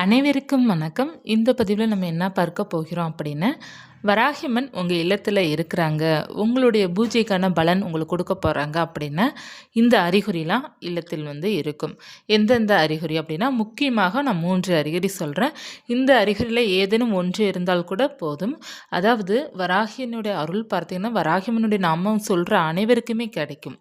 அனைவருக்கும் வணக்கம். இந்த பதிவில் நம்ம என்ன பார்க்க போகிறோம் அப்படின்னா வராகியம்மன் உங்கள் இல்லத்தில் இருக்கிறாங்க. உங்களுடைய பூஜைக்கான பலன் உங்களுக்கு கொடுக்க போகிறாங்க அப்படின்னா இந்த அறிகுறிலாம் இல்லத்தில் வந்து இருக்கும். எந்தெந்த அறிகுறி அப்படின்னா முக்கியமாக நான் மூன்று அறிகுறி சொல்கிறேன் இந்த அறிகுறியில் ஏதேனும் ஒன்று இருந்தால் கூட போதும். அதாவது வராகியனுடைய அருள் பார்த்தீங்கன்னா வராகியம்மனுடைய நாமம் சொல்கிற அனைவருக்குமே கிடைக்கும்.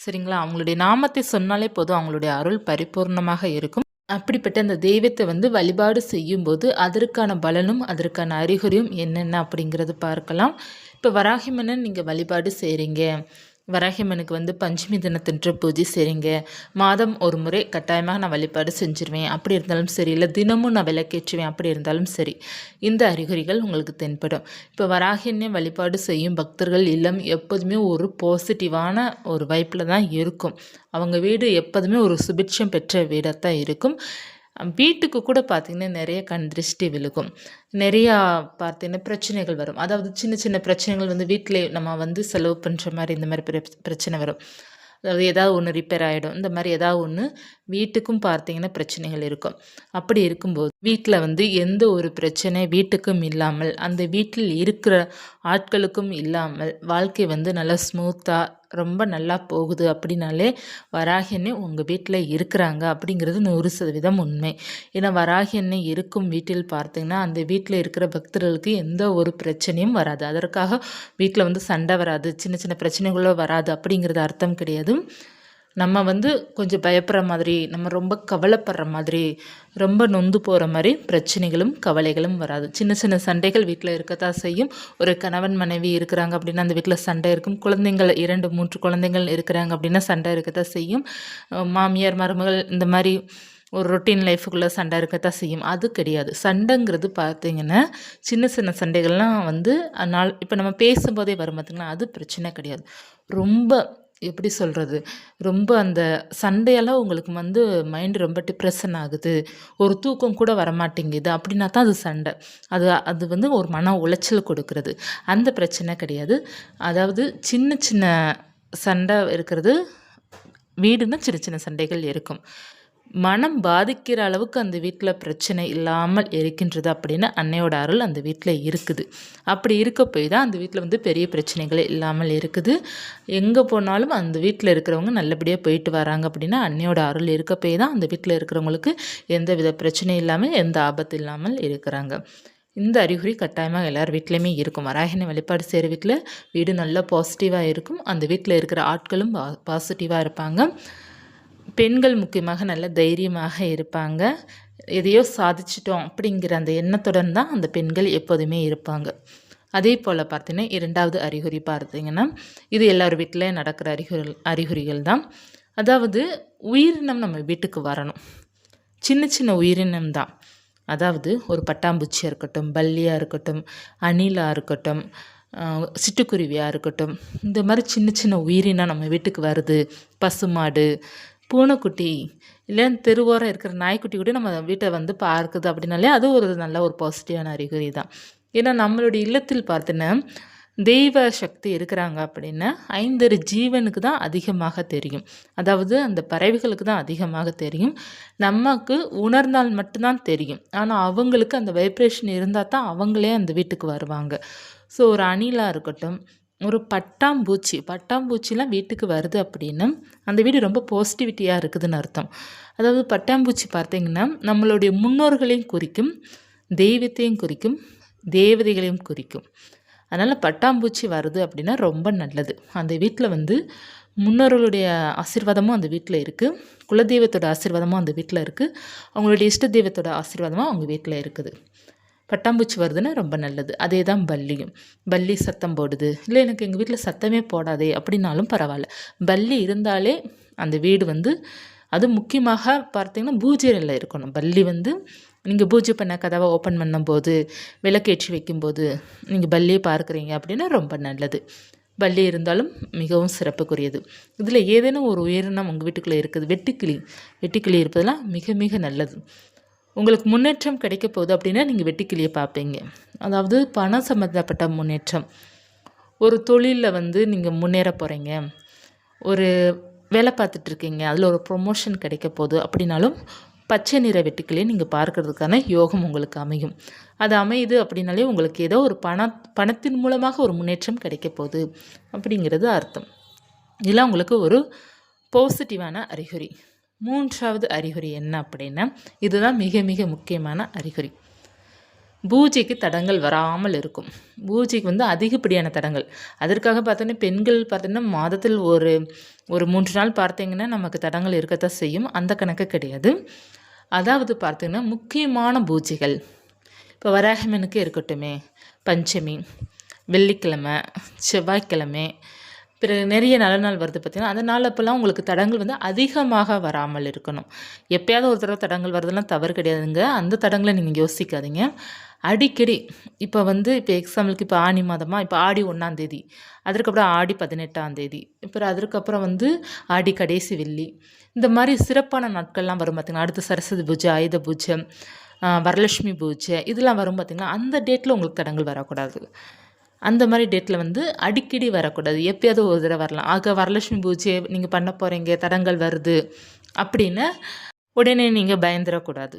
சரிங்களா? அவங்களுடைய நாமத்தை சொன்னாலே போதும் அவங்களுடைய அருள் பரிபூர்ணமாக இருக்கும். அப்படிப்பட்ட அந்த தெய்வத்தை வந்து வழிபாடு செய்யும்போது அதற்கான பலனும் அதற்கான அறிகுறியும் என்னென்ன அப்படிங்கிறது பார்க்கலாம். இப்போ வராகிமன்னன் நீங்கள் வழிபாடு செய்கிறீங்க வராகியம்மனுக்கு வந்து பஞ்சமி தினத்தன்று பூஜை செய்கிறீங்க மாதம் ஒரு முறை கட்டாயமாக நான் வழிபாடு செஞ்சுருவேன். அப்படி இருந்தாலும் சரி இல்லை தினமும் நான் விளக்கேற்றுவேன். அப்படி இருந்தாலும் சரி இந்த அறிகுறிகள் உங்களுக்கு தென்படும். இப்போ வராகியனை வழிபாடு செய்யும் பக்தர்கள் இல்லம் எப்போதுமே ஒரு பாசிட்டிவான ஒரு வைப்பில் தான் இருக்கும். அவங்க வீடு எப்போதுமே ஒரு சுபிட்சம் பெற்ற வீடாக தான் இருக்கும். வீட்டுக்கு கூட பார்த்திங்கன்னா நிறைய கண் திருஷ்டி விழுகும். நிறையா பார்த்தீங்கன்னா பிரச்சனைகள் வரும். அதாவது சின்ன சின்ன பிரச்சனைகள் வந்து வீட்டிலே நம்ம வந்து செலவு பண்ணுற மாதிரி இந்த மாதிரி பிரச்சனை வரும். அதாவது ஏதாவது ஒன்று ரிப்பேர் ஆகிடும் இந்த மாதிரி ஏதாவது ஒன்று வீட்டுக்கும் பார்த்தீங்கன்னா பிரச்சனைகள் இருக்கும். அப்படி இருக்கும்போது வீட்டில் வந்து எந்த ஒரு பிரச்சனை வீட்டுக்கும் இல்லாமல் அந்த வீட்டில் இருக்கிற ஆட்களுக்கும் இல்லாமல் வாழ்க்கை வந்து நல்லா ஸ்மூத்தாக ரொம்ப நல்லா போகுது அப்படின்னாலே வராகி உங்கள் வீட்டில் இருக்கிறாங்க அப்படிங்கிறது நூறு சதவீதம் உண்மை. ஏன்னா வராகி இருக்கும் வீட்டில் பார்த்தீங்கன்னா அந்த வீட்டில் இருக்கிற பக்தர்களுக்கு எந்த ஒரு பிரச்சனையும் வராது. அதற்காக வீட்டில் வந்து சண்டை வராது. சின்ன சின்ன பிரச்சனைகளோ வராது அப்படிங்கிறது அர்த்தம் கிடையாது. நம்ம வந்து கொஞ்சம் பயப்படுற மாதிரி நம்ம ரொம்ப கவலைப்படுற மாதிரி ரொம்ப நொந்து போகிற மாதிரி பிரச்சனைகளும் கவலைகளும் வராது. சின்ன சின்ன சண்டைகள் வீட்டில் இருக்கத்தான் செய்யும். ஒரு கணவன் மனைவி இருக்கிறாங்க அப்படின்னா அந்த வீட்டில் சண்டை இருக்கும். குழந்தைங்கள் இரண்டு மூன்று குழந்தைகள் இருக்கிறாங்க அப்படின்னா சண்டை இருக்கத்தான் செய்யும். மாமியார் மருமகள் இந்த மாதிரி ஒரு ரொட்டீன் லைஃபுக்குள்ளே சண்டை இருக்கத்தான் செய்யும். அது கிடையாது. சண்டைங்கிறது பார்த்தீங்கன்னா சின்ன சின்ன சண்டைகள்லாம் வந்து நாள் இப்போ நம்ம பேசும்போதே வரும் பார்த்திங்கன்னா அது பிரச்சனை கிடையாது. ரொம்ப எப்படி சொல்கிறது ரொம்ப அந்த சண்டையெல்லாம் உங்களுக்கு வந்து மைண்டு ரொம்ப டிப்ரெஷன் ஆகுது. ஒரு தூக்கம் கூட வரமாட்டேங்குது. அப்படின்னா தான் அது சண்டை. அது அது வந்து ஒரு மன உளைச்சல் கொடுக்கறது. அந்த பிரச்சனை கிடையாது. அதாவது சின்ன சின்ன சண்டை இருக்கிறது வீடுன்னா சின்ன சின்ன சண்டைகள் இருக்கும். மனம் பாதிக்கிற அளவுக்கு அந்த வீட்டில் பிரச்சனை இல்லாமல் இருக்கின்றது அப்படின்னு அன்னையோட அருள் அந்த வீட்டில் இருக்குது. அப்படி இருக்க போய் தான் அந்த வீட்டில் வந்து பெரிய பிரச்சனைகளே இல்லாமல் இருக்குது. எங்கே போனாலும் அந்த வீட்டில் இருக்கிறவங்க நல்லபடியாக போயிட்டு வராங்க அப்படின்னா அன்னையோட அருள் இருக்க போய் தான் அந்த வீட்டில் இருக்கிறவங்களுக்கு எந்த வித பிரச்சனையும் இல்லாமல் எந்த ஆபத்து இல்லாமல் இருக்கிறாங்க. இந்த அறிகுறி கட்டாயமாக எல்லார் வீட்லேயுமே இருக்கும். வராகினை வழிபாடு செய்கிற வீட்டில் வீடு நல்லா பாசிட்டிவாக இருக்கும். அந்த வீட்டில் இருக்கிற ஆட்களும் பாசிட்டிவாக இருப்பாங்க. பெண்கள் முக்கியமாக நல்ல தைரியமாக இருப்பாங்க. எதையோ சாதிச்சிட்டோம் அப்படிங்கிற அந்த எண்ணத்துடன் தான் அந்த பெண்கள் எப்போதுமே இருப்பாங்க. அதே போல் பார்த்தீங்கன்னா இரண்டாவது அறிகுறி பார்த்தீங்கன்னா இது எல்லார் வீட்டிலையும் நடக்கிற அறிகுறி அறிகுறிகள் தான். அதாவது உயிரினம் நம்ம வீட்டுக்கு வரணும். சின்ன சின்ன உயிரினம் தான். அதாவது ஒரு பட்டாம்பூச்சியாக இருக்கட்டும் பல்லியாக இருக்கட்டும் அணிலாக இருக்கட்டும் சிட்டுக்குருவியாக இருக்கட்டும் இந்த மாதிரி சின்ன சின்ன உயிரினம் நம்ம வீட்டுக்கு வருது. பசுமாடு பூனைக்குட்டி இல்லை தெருவோரம் இருக்கிற நாய்க்குட்டி கூட நம்ம வீட்டை வந்து பார்க்குது அப்படின்னாலே அது ஒரு நல்ல ஒரு பாசிட்டிவான அறிகுறி தான். ஏன்னா நம்மளுடைய இல்லத்தில் பார்த்தீங்கன்னா தெய்வ சக்தி இருக்கிறாங்க அப்படின்னா ஐந்தரு ஜீவனுக்கு தான் அதிகமாக தெரியும். அதாவது அந்த பறவைகளுக்கு தான் அதிகமாக தெரியும். நமக்கு உணர்ந்தால் மட்டும்தான் தெரியும். ஆனால் அவங்களுக்கு அந்த வைப்ரேஷன் இருந்தால் தான் அவங்களே அந்த வீட்டுக்கு வருவாங்க. ஸோ ஒரு அணிலாக இருக்கட்டும் ஒரு பட்டாம்பூச்சி. பட்டாம்பூச்சிலாம் வீட்டுக்கு வருது அப்படின்னா அந்த வீடு ரொம்ப பாசிட்டிவிட்டியாக இருக்குதுன்னு அர்த்தம். அதாவது பட்டாம்பூச்சி பார்த்திங்கன்னா நம்மளுடைய முன்னோர்களையும் குறிக்கும் தெய்வத்தையும் குறிக்கும் தேவதைகளையும் குறிக்கும். அதனால் பட்டாம்பூச்சி வருது அப்படின்னா ரொம்ப நல்லது. அந்த வீட்டில் வந்து முன்னோர்களுடைய ஆசீர்வாதமும் அந்த வீட்டில் இருக்குது குலதெய்வத்தோட ஆசீர்வாதமும் அந்த வீட்டில் இருக்குது அவங்களுடைய இஷ்ட தெய்வத்தோட ஆசீர்வாதமும் அவங்க வீட்டில் இருக்குது. பட்டாம்பூச்சி வருதுன்னா ரொம்ப நல்லது. அதே தான் பல்லியும். பல்லி சத்தம் போடுது. இல்லை எனக்கு எங்கள் வீட்டில் சத்தமே போடாதே அப்படின்னாலும் பரவாயில்ல. பல்லி இருந்தாலே அந்த வீடு வந்து அது முக்கியமாக பார்த்தீங்கன்னா பூஜையில் இருக்கணும். பல்லி வந்து நீங்கள் பூஜை பண்ண கதவை ஓப்பன் பண்ணும்போது விளக்கேற்றி வைக்கும்போது நீங்கள் பல்லியை பார்க்குறீங்க அப்படின்னா ரொம்ப நல்லது. பல்லி இருந்தாலும் மிகவும் சிறப்புக்குரியது. இதில் ஏதேனும் ஒரு உயிரினம் உங்கள் வீட்டுக்குள்ளே இருக்குது? வெட்டுக்கிளி. வெட்டுக்கிளி இருப்பதெல்லாம் மிக மிக நல்லது. உங்களுக்கு முன்னேற்றம் கிடைக்க போகுது அப்படின்னா நீங்கள் வெட்டிக்கிளியை பார்ப்பீங்க. அதாவது பணம் சம்மந்தப்பட்ட முன்னேற்றம். ஒரு தொழிலில் வந்து நீங்கள் முன்னேற போகிறீங்க ஒரு வேலை பார்த்துட்ருக்கீங்க. அதில் ஒரு ப்ரொமோஷன் கிடைக்க போகுது அப்படின்னாலும் பச்சை நிற வெட்டுக்களே நீங்கள் பார்க்கறதுக்கான யோகம் உங்களுக்கு அமையும். அது அமையுது அப்படின்னாலே உங்களுக்கு ஏதோ ஒரு பண பணத்தின் மூலமாக ஒரு முன்னேற்றம் கிடைக்க போகுது அப்படிங்கிறது அர்த்தம். இதெல்லாம் உங்களுக்கு ஒரு பாசிட்டிவான அறிகுறி. மூன்றாவது அறிகுறி என்ன அப்படின்னா இதுதான் மிக மிக முக்கியமான அறிகுறி. பூஜைக்கு தடங்கள் வராமல் இருக்கும். பூஜைக்கு வந்து அதிகப்படியான தடங்கள். அதற்காக பார்த்தோன்னா பெண்கள் பார்த்தோன்னா மாதத்தில் ஒரு ஒரு மூன்று நாள் பார்த்தீங்கன்னா நமக்கு தடங்கள் இருக்கத்தான் செய்யும். அந்த கணக்கு கிடையாது. அதாவது பார்த்தீங்கன்னா முக்கியமான பூஜைகள். இப்போ வராகமனுக்கு இருக்கட்டுமே பஞ்சமி வெள்ளிக்கிழமை செவ்வாய்க்கிழமை பிறகு நிறைய நல்ல நாள் வருது பார்த்திங்கன்னா அந்த நாள் அப்போல்லாம் உங்களுக்கு தடங்கள் வந்து அதிகமாக வராமல் இருக்கணும். எப்பயாவது ஒரு தடவை தடங்கள் வரதெல்லாம் தவறு கிடையாதுங்க. அந்த தடங்களை நீங்கள் யோசிக்காதீங்க. அடிக்கடி இப்போ வந்து இப்போ எக்ஸாம்பிளுக்கு இப்போ ஆனி மாதமாக இப்போ ஆடி ஒன்றாந்தேதி அதுக்கப்புறம் ஆடி பதினெட்டாந்தேதி இப்போ அதுக்கப்புறம் வந்து ஆடி கடைசி வெள்ளி இந்த மாதிரி சிறப்பான நாட்கள்லாம் வரும் பார்த்திங்கன்னா அடுத்து சரஸ்வதி பூஜை ஆயுத பூஜை வரலட்சுமி பூஜை இதெல்லாம் வரும் பார்த்திங்கன்னா அந்த டேட்டில் உங்களுக்கு தடங்கள் வரக்கூடாது. அந்த மாதிரி டேட்டில் வந்து அடிக்கடி வரக்கூடாது. எப்பயாவது ஒரு தடவை வரலாம். ஆக வரலட்சுமி பூஜை நீங்கள் பண்ண போகிறீங்க தடங்கள் வருது அப்படின்னு உடனே நீங்கள் பயந்துடக்கூடாது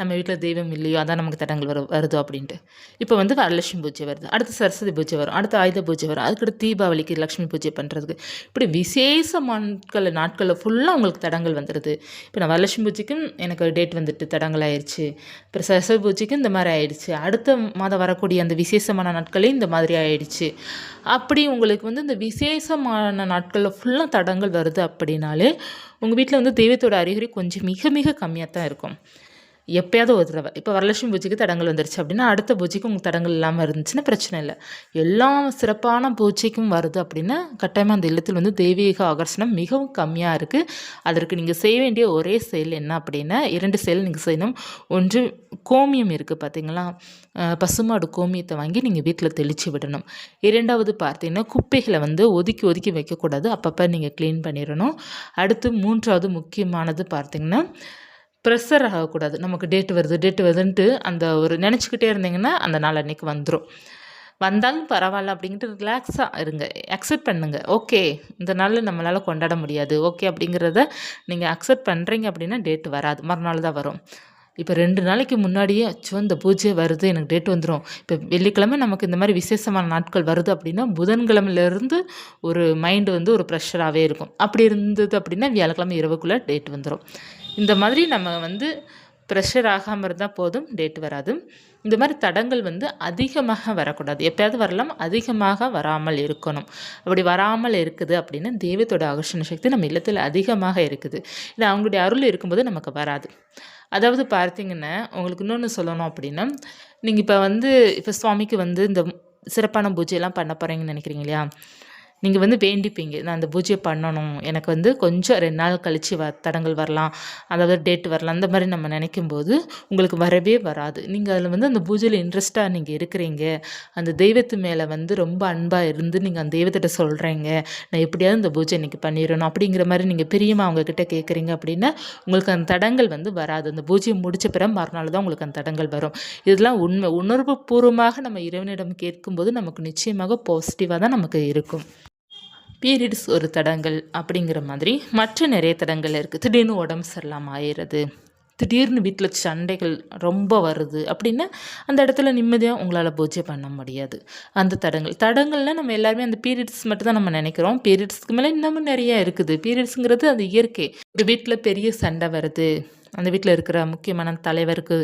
நம்ம வீட்டில் தெய்வம் இல்லையோ அதான் நமக்கு தடங்கள் வரும் வருதோ அப்படின்ட்டு. இப்போ வந்து வரலட்சுமி பூஜை வருது. அடுத்து சரஸ்வதி பூஜை வரும். அடுத்து ஆயுத பூஜை வரும். அதுக்கடுத்து தீபாவளிக்கு லக்ஷ்மி பூஜை பண்ணுறதுக்கு இப்படி விசேஷ நாட்கள் நாட்களில் ஃபுல்லாக உங்களுக்கு தடங்கள் வந்துடுது இப்போ நான் வரலட்சுமி பூஜைக்கும் எனக்கு டேட் வந்துட்டு தடங்கள் ஆயிடுச்சு அப்புறம் சரஸ்வதி பூஜைக்கும் இந்த மாதிரி ஆயிடுச்சு. அடுத்த மாதம் வரக்கூடிய அந்த விசேஷமான நாட்களே இந்த மாதிரி ஆயிடுச்சு. அப்படி உங்களுக்கு வந்து இந்த விசேஷமான நாட்களில் ஃபுல்லாக தடங்கள் வருது அப்படின்னாலே உங்கள் வீட்டில் வந்து தெய்வத்தோட அறிகுறி கொஞ்சம் மிக மிக கம்மியாக தான் இருக்கும். எப்பயாவது ஒரு தடவை. இப்போ வரலட்சுமி பூஜைக்கு தடங்கள் வந்துருச்சு அப்படின்னா அடுத்த பூஜைக்கு உங்களுக்கு தடங்கள் இல்லாமல் இருந்துச்சுன்னா பிரச்சனை இல்லை. எல்லா சிறப்பான பூஜைக்கும் வருது அப்படின்னா கட்டாயமாக அந்த இல்லத்தில் வந்து தெய்வீக ஆகர்ஷணம் மிகவும் கம்மியாக இருக்குது அதற்கு நீங்கள் செய்ய வேண்டிய ஒரே செயல் என்ன அப்படின்னா இரண்டு செயல் நீங்கள் செய்யணும். ஒன்று கோமியம் இருக்குது பார்த்தீங்களா பசுமாடு கோமியத்தை வாங்கி நீங்கள் வீட்டில் தெளித்து விடணும். இரண்டாவது பார்த்தீங்கன்னா குப்பைகளை வந்து ஒதுக்கி ஒதுக்கி வைக்கக்கூடாது. அப்பப்போ நீங்கள் க்ளீன் பண்ணிடணும். அடுத்து மூன்றாவது முக்கியமானது பார்த்திங்கன்னா ப்ரெஷர் ஆகக்கூடாது. நமக்கு டேட் வருது டேட் வருதுன்ட்டு அந்த ஒரு நினச்சிக்கிட்டே இருந்தீங்கன்னா அந்த நாள் அன்றைக்கி வந்துடும் வந்தாலும் பரவாயில்ல அப்படின்ட்டு ரிலாக்ஸாக இருங்க. அக்செப்ட் பண்ணுங்கள் ஓகே இந்த நாளில் நம்மளால் கொண்டாட முடியாது. ஓகே அப்படிங்கிறத நீங்கள் அக்செப்ட் பண்ணுறீங்க அப்படின்னா டேட் வராது. மறுநாள் தான் வரும். இப்போ ரெண்டு நாளைக்கு முன்னாடியே அச்சோ இந்த பூஜை வருது எனக்கு டேட் வந்துடும் இப்போ வெள்ளிக்கிழமை நமக்கு இந்த மாதிரி விசேஷமான நாட்கள் வருது அப்படின்னா புதன்கிழமையிலேருந்து ஒரு மைண்டு வந்து ஒரு ப்ரெஷராகவே இருக்கும். அப்படி இருந்தது அப்படின்னா வியாழக்கிழமை இரவுக்குள்ளே டேட் வந்துடும் இந்த மாதிரி நம்ம வந்து ப்ரெஷர் ஆகாமல் இருந்தால் போதும் டேட் வராது. இந்த மாதிரி தடங்கள் வந்து அதிகமாக வரக்கூடாது. எப்போயாவது வரலாம் அதிகமாக வராமல் இருக்கணும். அப்படி வராமல் இருக்குது அப்படின்னா தெய்வத்தோட ஆகர்ஷண சக்தி நம்ம இல்லத்தில் அதிகமாக இருக்குது. இது அவங்களுடைய அருள் இருக்கும்போது நமக்கு வராது. அதாவது பார்த்தீங்கன்னா உங்களுக்கு இன்னொன்று சொல்லணும் அப்படின்னா நீங்கள் இப்போ வந்து இப்போ சுவாமிக்கு வந்து இந்த சிறப்பான பூஜையெல்லாம் பண்ண போகிறீங்கன்னு நினைக்கிறீங்க இல்லையா? நீங்கள் வந்து வேண்டிப்பீங்க. நான் அந்த பூஜை பண்ணணும். எனக்கு வந்து கொஞ்சம் ரெண்டு நாள் கழித்து வ தடங்கள் வரலாம். அதாவது டேட் வரலாம். அந்த மாதிரி நம்ம நினைக்கும் போது உங்களுக்கு வரவே வராது. நீங்கள் அதில் வந்து அந்த பூஜையில் இன்ட்ரெஸ்ட்டாக நீங்கள் இருக்கிறீங்க. அந்த தெய்வத்து மேலே வந்து ரொம்ப அன்பாக இருந்து நீங்கள் அந்த தெய்வத்திட்ட சொல்கிறீங்க நான் எப்படியாவது இந்த பூஜை இன்றைக்கி பண்ணிடணும் அப்படிங்கிற மாதிரி நீங்கள் பிரியமாக அவங்கக்கிட்ட கேட்குறீங்க அப்படின்னா உங்களுக்கு அந்த தடங்கள் வந்து வராது. அந்த பூஜையை முடித்த பிறகு மறுநாள் தான் உங்களுக்கு அந்த தடங்கள் வரும். இதெல்லாம் உண்மை. உணர்வு பூர்வமாக நம்ம இறைவனிடம் கேட்கும்போது நமக்கு நிச்சயமாக பாசிட்டிவாக தான் நமக்கு இருக்கும். பீரியட்ஸ் ஒரு தடங்கள் அப்படிங்கிற மாதிரி மற்ற நிறைய தடங்கள் இருக்குது திடீர்னு உடம்பு சரியில்லாமல் ஆயிடுறது திடீர்னு வீட்டில் சண்டைகள் ரொம்ப வருது அப்படின்னா அந்த இடத்துல நிம்மதியாக உங்களால் பூஜை பண்ண முடியாது. அந்த தடங்கள் தடங்கள்னால் நம்ம எல்லாருமே அந்த பீரியட்ஸ் மட்டும் தான் நம்ம நினைக்கிறோம். பீரியட்ஸ்க்கு மேலே இன்னமும் நிறையா இருக்குது. பீரியட்ஸுங்கிறது அது இயற்கை. ஒரு வீட்டில் பெரிய சண்டை வருது அந்த வீட்டில் இருக்கிற முக்கியமான தலைவருக்கு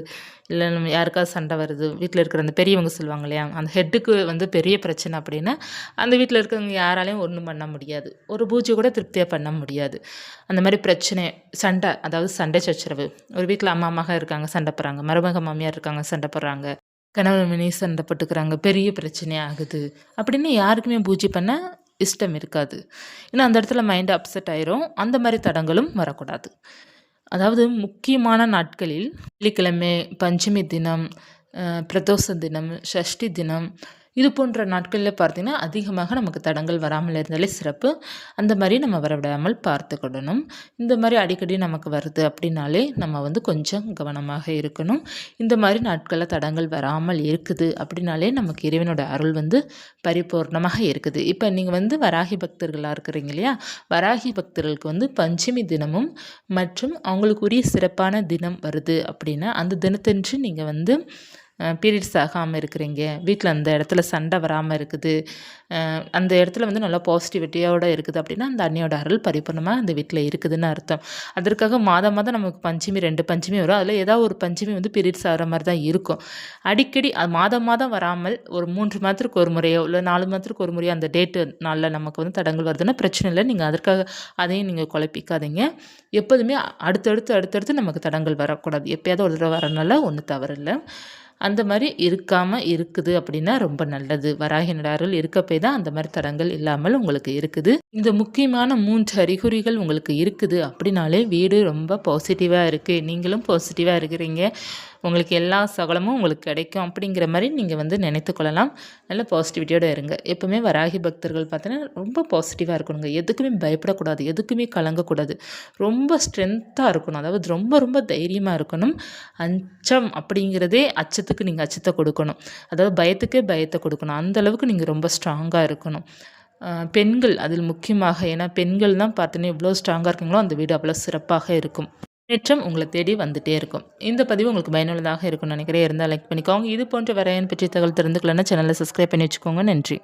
இல்லை யாருக்காவது சண்டை வருது வீட்டில் இருக்கிற அந்த பெரியவங்க சொல்லுவாங்க இல்லையா அந்த ஹெட்டுக்கு வந்து பெரிய பிரச்சனை அப்படின்னா அந்த வீட்டில் இருக்கிறவங்க யாராலையும் ஒன்றும் பண்ண முடியாது. ஒரு பூஜை கூட திருப்தியாக பண்ண முடியாது. அந்த மாதிரி பிரச்சனை சண்டை அதாவது சண்டை சச்சரவு. ஒரு வீட்டில் அம்மா அம்மாக இருக்காங்க சண்டை போடுறாங்க. மருமக மாமியார் இருக்காங்க சண்டை போடுறாங்க. கணவன் மணி சண்டை போட்டுக்கிறாங்க பெரிய பிரச்சனை ஆகுது. அப்படின்னு யாருக்குமே பூஜை பண்ண இஷ்டம் இருக்காது. ஏன்னா அந்த இடத்துல மைண்டு அப்செட் ஆயிரும். அந்த மாதிரி தடங்களும் வரக்கூடாது. அதாவது முக்கியமான நாட்களில் வெள்ளிக்கிழமை பஞ்சமி தினம் பிரதோஷ தினம் ஷஷ்டி தினம் இது போன்ற நாட்களில் பார்த்தீங்கன்னா அதிகமாக நமக்கு தடங்கள் வராமல் இருந்தாலே சிறப்பு. அந்த மாதிரி நம்ம வரவிடாமல் பார்த்துக்கிடணும் இந்த மாதிரி அடிக்கடி நமக்கு வருது அப்படின்னாலே நம்ம வந்து கொஞ்சம் கவனமாக இருக்கணும். இந்த மாதிரி நாட்களில் தடங்கள் வராமல் இருக்குது அப்படின்னாலே நமக்கு இறைவனோட அருள் வந்து பரிபூர்ணமாக இருக்குது. இப்போ நீங்கள் வந்து வராகி பக்தர்களாக இருக்கிறீங்க இல்லையா? வராகி பக்தர்களுக்கு வந்து பஞ்சமி தினமும் மற்றும் அவங்களுக்குரிய சிறப்பான தினம் வருது அப்படின்னா அந்த தினத்தன்று நீங்கள் வந்து பீரியட்ஸ் ஆகாமல் இருக்கிறீங்க. வீட்டில் அந்த இடத்துல சண்டை வராமல் இருக்குது. அந்த இடத்துல வந்து நல்லா பாசிட்டிவிட்டியோடு இருக்குது அப்படின்னா அந்த அன்னியோட அருள் பரிபூர்ணமாக அந்த வீட்டில் இருக்குதுன்னு அர்த்தம். அதற்காக மாதம் மாதம் நமக்கு பஞ்சமி ரெண்டு பஞ்சமி வரும். அதில் ஏதாவது ஒரு பஞ்சமி வந்து பீரியட்ஸ் ஆகிற மாதிரி தான் இருக்கும். அடிக்கடி அது மாதம் மாதம் வராமல் ஒரு மூன்று மாதத்துக்கு ஒரு முறையோ இல்லை நாலு மாதத்துக்கு ஒரு முறையோ அந்த டேட்டு நாளில் நமக்கு வந்து தடங்கள் வருதுன்னா பிரச்சனை இல்லை. நீங்கள் அதற்காக அதையும் நீங்கள் குழப்பிக்காதீங்க. எப்போதுமே அடுத்தடுத்து அடுத்தடுத்து நமக்கு தடங்கள் வரக்கூடாது. எப்போயாவது ஒரு தடவை வரனால ஒன்றும் தவறில்லை. அந்த மாதிரி இருக்காமல் இருக்குது அப்படின்னா ரொம்ப நல்லது. வராகி நடார்கள் இருக்கப்பே தான் அந்த மாதிரி தடங்கள் இல்லாமல் உங்களுக்கு இருக்குது. இந்த முக்கியமான மூன்று அறிகுறிகள் உங்களுக்கு இருக்குது அப்படின்னாலே வீடு ரொம்ப பாசிட்டிவாக இருக்குது நீங்களும் பாசிட்டிவாக இருக்கிறீங்க. உங்களுக்கு எல்லா சகலமும் உங்களுக்கு கிடைக்கும் அப்படிங்கிற மாதிரி நீங்கள் வந்து நினைத்து கொள்ளலாம். நல்ல பாசிட்டிவிட்டியோடு இருங்க. எப்போவுமே வராகி பக்தர்கள் பார்த்தீங்கன்னா ரொம்ப பாசிட்டிவாக இருக்கணுங்க. எதுக்குமே பயப்படக்கூடாது. எதுக்குமே கலங்கக்கூடாது. ரொம்ப ஸ்ட்ரென்த்தாக இருக்கணும். அதாவது ரொம்ப ரொம்ப தைரியமாக இருக்கணும். அச்சம் அப்படிங்கிறதே அச்சத்துக்கு நீங்கள் அச்சத்தை கொடுக்கணும். அதாவது பயத்துக்கே பயத்தை கொடுக்கணும். அந்தளவுக்கு நீங்கள் ரொம்ப ஸ்ட்ராங்காக இருக்கணும். பெண்கள் அதில் முக்கியமாக. ஏன்னா பெண்கள் தான் பார்த்தீங்கன்னா எவ்வளோ ஸ்ட்ராங்காக இருக்கீங்களோ அந்த வீடு அவ்வளோ சிறப்பாக இருக்கும். முன்னேற்றம் உங்களை தேடி வந்துட்டே இருக்கும். இந்த பதிவு உங்களுக்கு பயனுள்ளதாக இருக்கும்னு நினைக்கிறேன். இருந்தால் லைக் பண்ணிக்கோங்க. இது போன்ற வரையன் பற்றி தகவல் தெரிந்துக்கலன்னா சேனலை சப்ஸ்கிரைப் பண்ணி வச்சுக்கோங்க. நன்றி.